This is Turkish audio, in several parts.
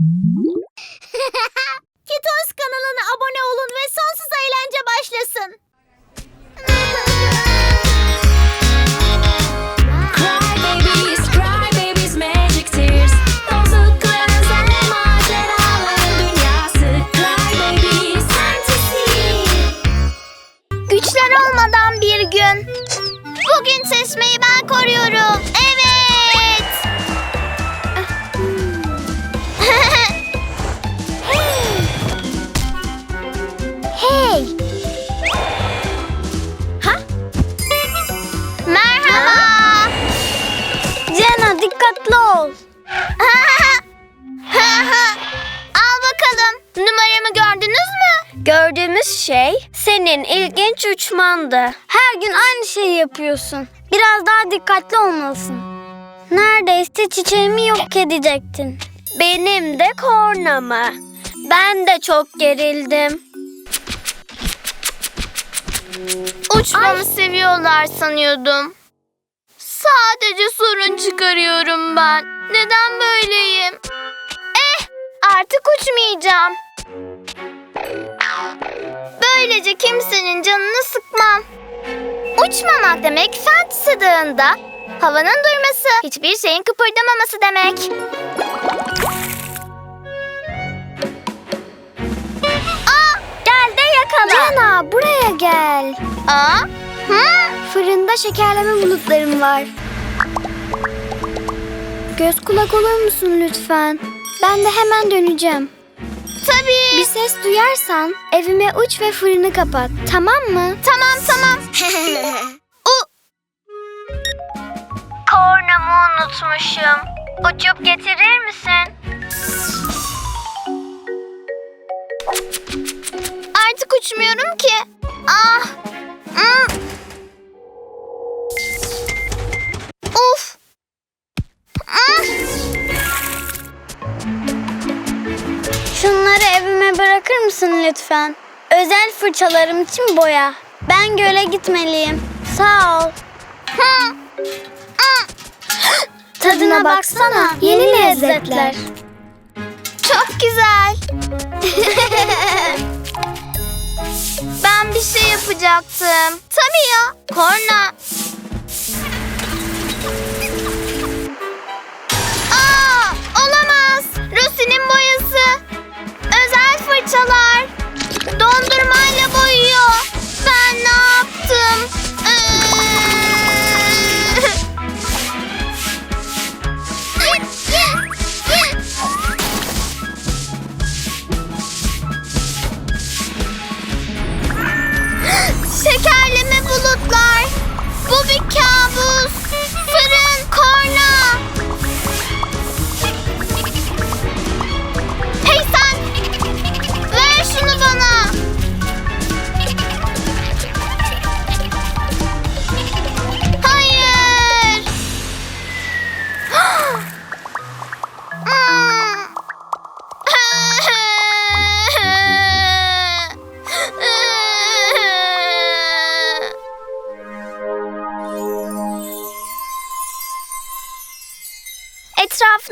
Kitos kanalına abone olun ve sonsuz eğlence başlasın. Güçler olmadan bir gün. Bugün seçmeyi ben koruyorum. Uçmandı. Her gün aynı şeyi yapıyorsun. Biraz daha dikkatli olmalısın. Neredeyse çiçeğimi yok edecektin. Benim de kornamı. Ben de çok gerildim. Uçmamı seviyorlar sanıyordum. Sadece sorun çıkarıyorum ben. Neden böyleyim? Eh, artık uçmayacağım. Böylece kimsenin canını sıkmam. Uçmamak demek fantasy dağında havanın durması, hiçbir şeyin kıpırdamaması demek. Gel de yakala. Cana buraya gel. Aa? Hı? Fırında şekerleme bulutlarım var. Göz kulak olur musun lütfen? Ben de hemen döneceğim. Tabii. Bir ses duyarsan evime uç ve fırını kapat. Tamam mı? Tamam tamam. U Kornamı unutmuşum. Uçup getirir misin? Artık uçmuyorum ki. Ah. Hmm. Mısın lütfen? Özel fırçalarım için boya. Ben göle gitmeliyim. Sağ ol. Tadına baksana. Yeni lezzetler. Çok güzel. ben bir şey yapacaktım. Tabii ya. Korna. Özel fırçalar.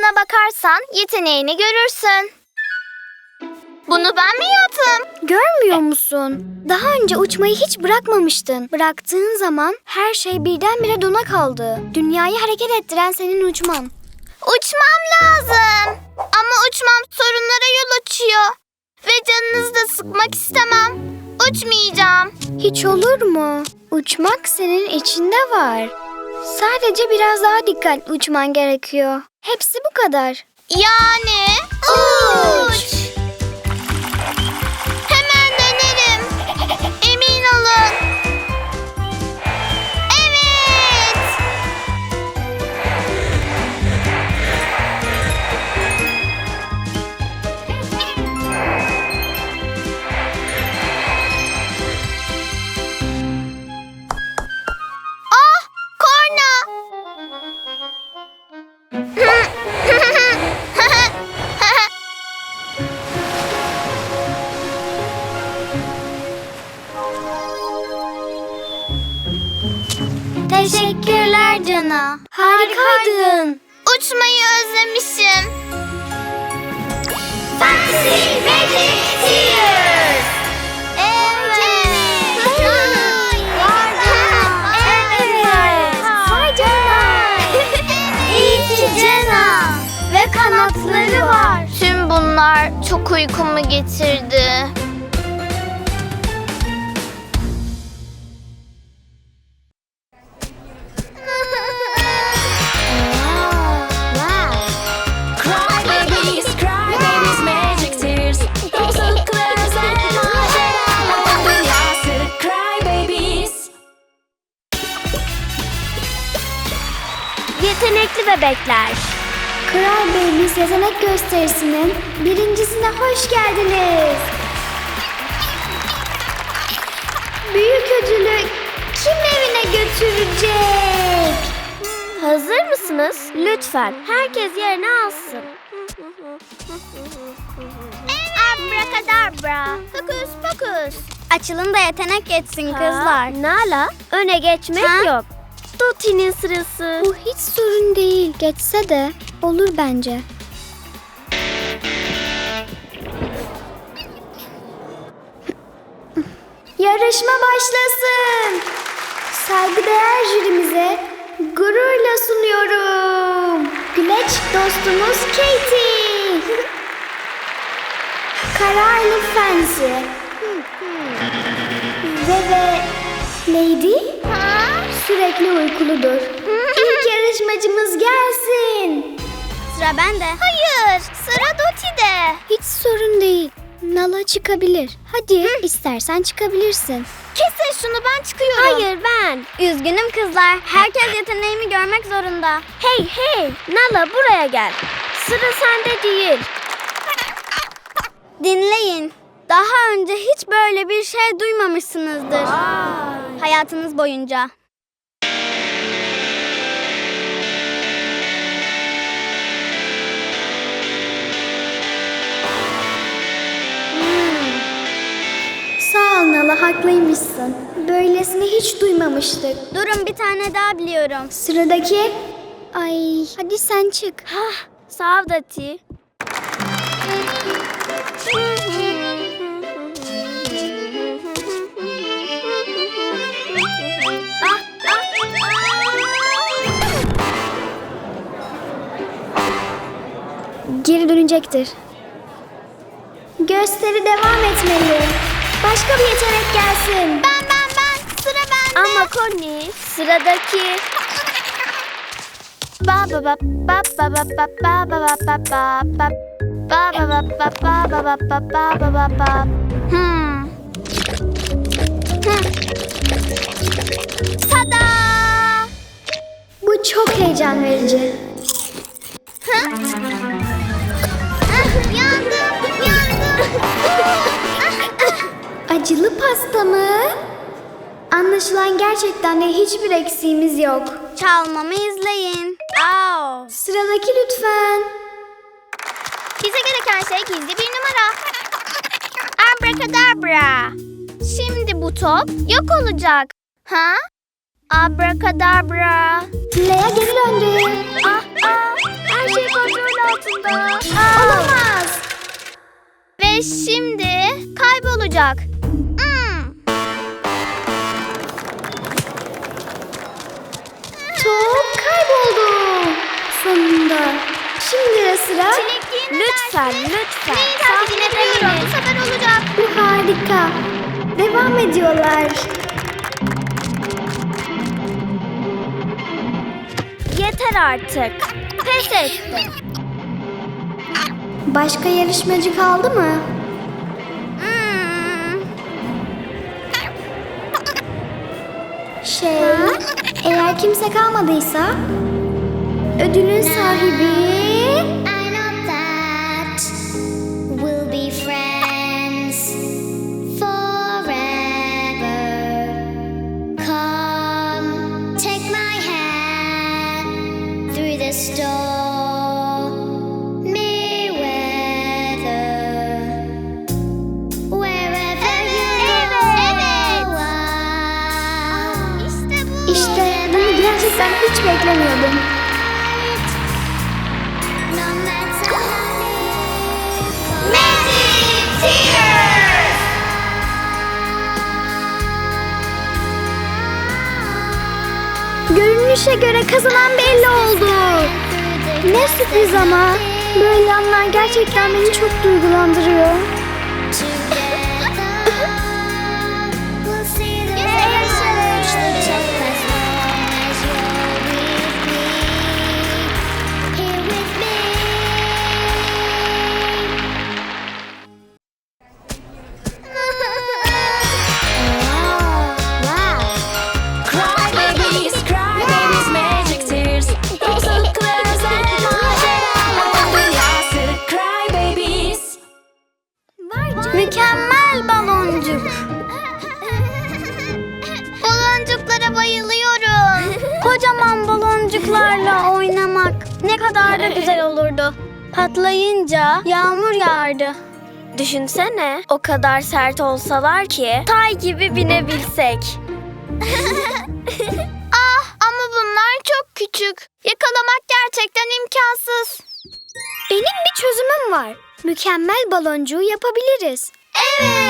Etrafına bakarsan yeteneğini görürsün. Bunu ben mi yaptım? Görmüyor musun? Daha önce uçmayı hiç bırakmamıştın. Bıraktığın zaman her şey birdenbire dona kaldı. Dünyayı hareket ettiren senin uçman. Uçmam lazım. Ama uçmam sorunlara yol açıyor. Ve canınızı da sıkmak istemem. Uçmayacağım. Hiç olur mu? Uçmak senin içinde var. Sadece biraz daha dikkatli uçman gerekiyor. Hepsi bu kadar. Yani uç. Teşekkürler Cana. Harikaydın. Uçmayı özlemişim. Fantasy Magic Tears. Evet. Vay. Evet. Vay İyi ki Cana. Ve kanatları var. Tüm bunlar çok uykumu getirdi. Bebekler. Kral Babies yetenek gösterisinin birincisine hoş geldiniz. Büyük ödülü kim evine götürecek? Hazır mısınız? Lütfen herkes yerini alsın. Abracadabra. Fokus fokus. Açılın da yetenek geçsin kızlar. Nala, öne geçmek yok. Doti'nin sırası. Bu hiç sorun değil. Geçse de olur bence. Yarışma başlasın. Saygıdeğer jürimize gururla sunuyorum. Güleç dostumuz Katie. Kararlı Fenzi. Ve ve Lady sürekli uykuludur. İlk yarışmacımız gelsin. Sıra bende. Hayır, sıra Doti'de. Hiç sorun değil. Nala çıkabilir. Hadi istersen çıkabilirsin. Kesin şunu ben çıkıyorum. Hayır ben. Üzgünüm kızlar. Herkes yeteneğimi görmek zorunda. Hey hey Nala buraya gel. Sıra sende değil. Dinleyin. Daha önce hiç böyle bir şey duymamışsınızdır. Hayatınız boyunca. Haklıymışsın. Böylesini hiç duymamıştık. Durun bir tane daha biliyorum. Sıradaki... Ay hadi sen çık. Hah, sağ ol Dati. Ah, Geri dönecektir. Gösteri devam etmeli. Başka bir yetenek gelsin. Ben ben ben. Sıra bende. Ama Connie sıradaki Ba ba ba ba ba ba ba ba ba ba ba ba ba. Ba ba ba ba ba ba ba ba ba ba ba ba. Hmm. Hmm. Tada! Bu çok heyecan verici. Ah, Acılı pasta mı? Anlaşılan gerçekten de hiçbir eksiğimiz yok. çalmamı izleyin. Au. Sıradaki lütfen. Bize gereken şey gizli bir numara. Abracadabra. Şimdi bu top yok olacak. Ha? Abracadabra. Lea geri döndü. Ah ah. Her şey kontrol altında. Olamaz. Ve şimdi kaybolacak. Şimdi de sıra. Çilekliğine Lütfen derse lütfen. Neyi takip edebiliyorum? Bu sefer olacak. Bu harika. Devam ediyorlar. Yeter artık. Pes ettim. Başka yarışmacı kaldı mı? Şey, eğer kimse kalmadıysa ödülün sahibi hiç beklemiyordum. Görünüşe göre kazanan belli oldu. Ne sürpriz ama. Böyle anlar gerçekten beni çok duygulandırıyor. Yağmur yağardı. Düşünsene o kadar sert olsalar ki tay gibi binebilsek. ah ama bunlar çok küçük. Yakalamak gerçekten imkansız. Benim bir çözümüm var. Mükemmel baloncuğu yapabiliriz. Evet.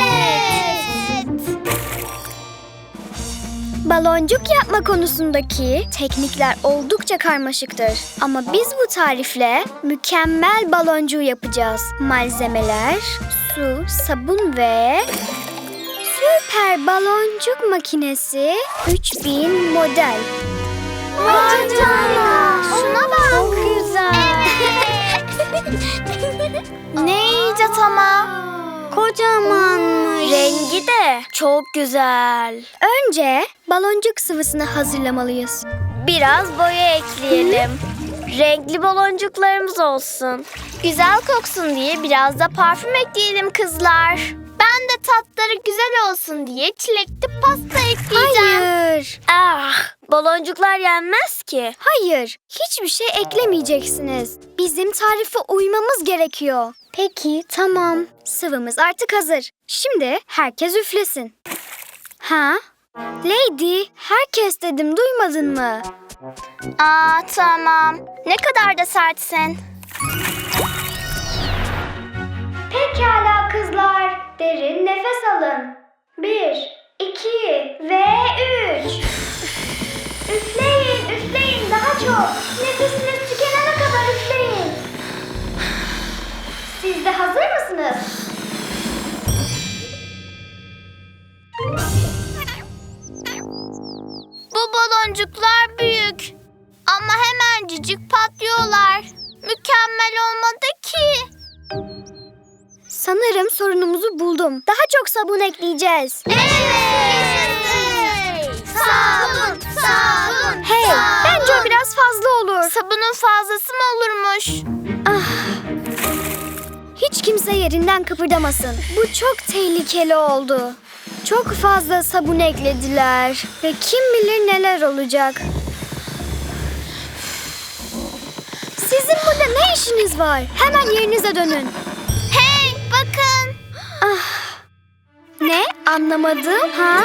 Baloncuk yapma konusundaki teknikler oldukça karmaşıktır. Ama biz bu tarifle mükemmel baloncuğu yapacağız. Malzemeler, su, sabun ve süper baloncuk makinesi 3000 model. Vay canına. Şuna bak. Çok güzel. ne icat ama. Kocamanmış. Rengi de çok güzel. Önce baloncuk sıvısını hazırlamalıyız. Biraz boya ekleyelim. Renkli baloncuklarımız olsun. Güzel koksun diye biraz da parfüm ekleyelim kızlar. Ben de tatları güzel olsun diye çilekli pasta ekleyeceğim. Hayır. Ah, baloncuklar yenmez ki. Hayır, hiçbir şey eklemeyeceksiniz. Bizim tarife uymamız gerekiyor. Peki, tamam. Sıvımız artık hazır. Şimdi herkes üflesin. Ha? Lady, herkes dedim duymadın mı? Aa tamam. Ne kadar da sertsin. Pekala kızlar. Derin nefes alın. Bir, iki ve üç. Üfleyin, üfleyin daha çok. Nefesiniz Siz de hazır mısınız? Bu baloncuklar büyük. Ama hemencik patlıyorlar. Mükemmel olmadı ki. Sanırım sorunumuzu buldum. Daha çok sabun ekleyeceğiz. Evet. Sabun, sabun. Hey, bence o biraz fazla olur. Sabunun fazlası mı olurmuş? Hiç kimse yerinden kıpırdamasın. Bu çok tehlikeli oldu. Çok fazla sabun eklediler ve kim bilir neler olacak. Sizin burada ne işiniz var? Hemen yerinize dönün. Hey bakın. Ne? Anlamadım. Ha?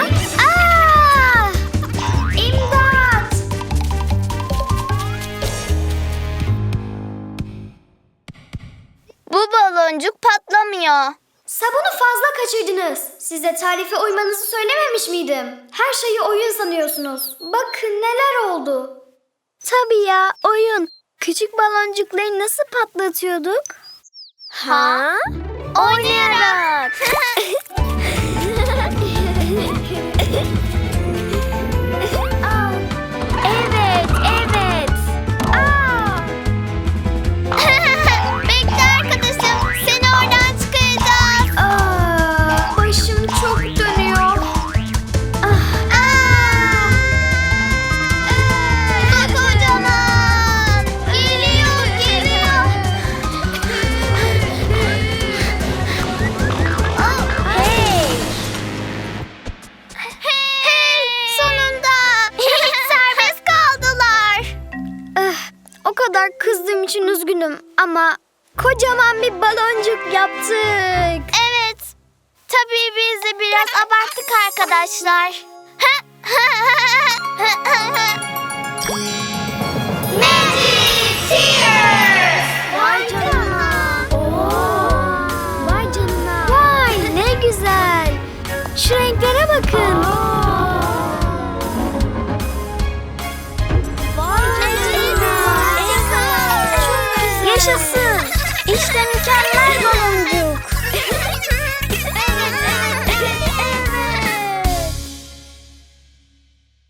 Baloncuk patlamıyor. Sabunu fazla kaçırdınız. Size tarife uymanızı söylememiş miydim? Her şeyi oyun sanıyorsunuz. Bakın neler oldu. Tabii ya oyun. Küçük baloncukları nasıl patlatıyorduk? Ha? Oynayarak. arkadaşlar.